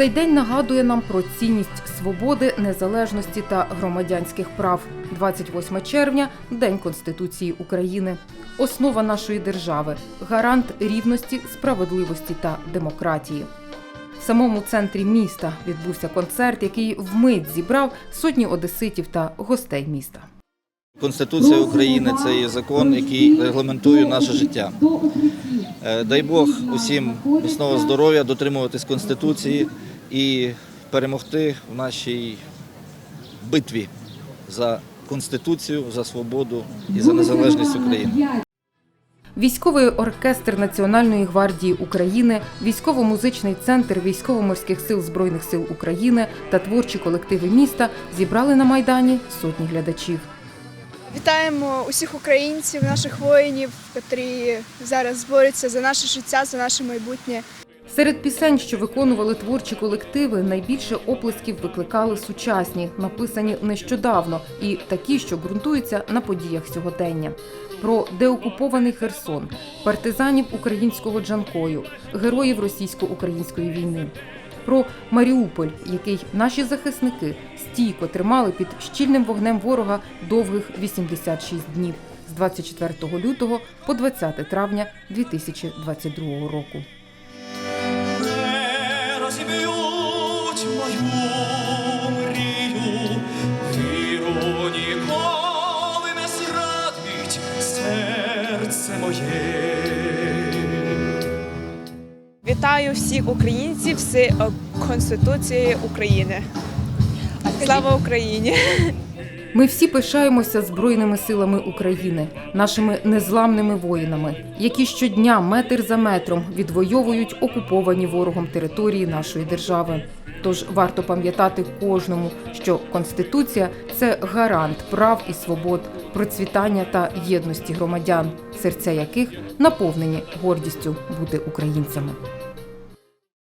Цей день нагадує нам про цінність свободи, незалежності та громадянських прав. 28 червня День Конституції України. Основа нашої держави, гарант рівності, справедливості та демократії. В самому центрі міста відбувся концерт, який вмить зібрав сотні одеситів та гостей міста. Конституція України це є закон, який регламентує наше життя. Е, Дай Бог усім міцного здоров'я, дотримуватись Конституції і перемогти в нашій битві за Конституцію, за свободу і за незалежність України. Військовий оркестр Національної гвардії України, військово-музичний центр військово-морських сил Збройних сил України та творчі колективи міста зібрали на майдані сотні глядачів. Вітаємо усіх українців, наших воїнів, котрі зараз борються за наше життя, за наше майбутнє. Серед пісень, що виконували творчі колективи, найбільше оплесків викликали сучасні, написані нещодавно, і такі, що ґрунтуються на подіях сьогодення. Про деокупований Херсон, партизанів українського Джанкою, героїв російсько-української війни. Про Маріуполь, який наші захисники стійко тримали під щільним вогнем ворога довгих 86 днів з 24 лютого по 20 травня 2022 року. Розіб'ють мою мрію, віру ніколи не зрадить серце моє. Вітаю всіх українців з конституції Конституцією України. Слава Україні! Ми всі пишаємося Збройними силами України, нашими незламними воїнами, які щодня метр за метром відвоюють окуповані ворогом території нашої держави. Тож варто пам'ятати кожному, що Конституція це гарант прав і свобод, процвітання та єдності громадян, серця яких наповнені гордістю бути українцями.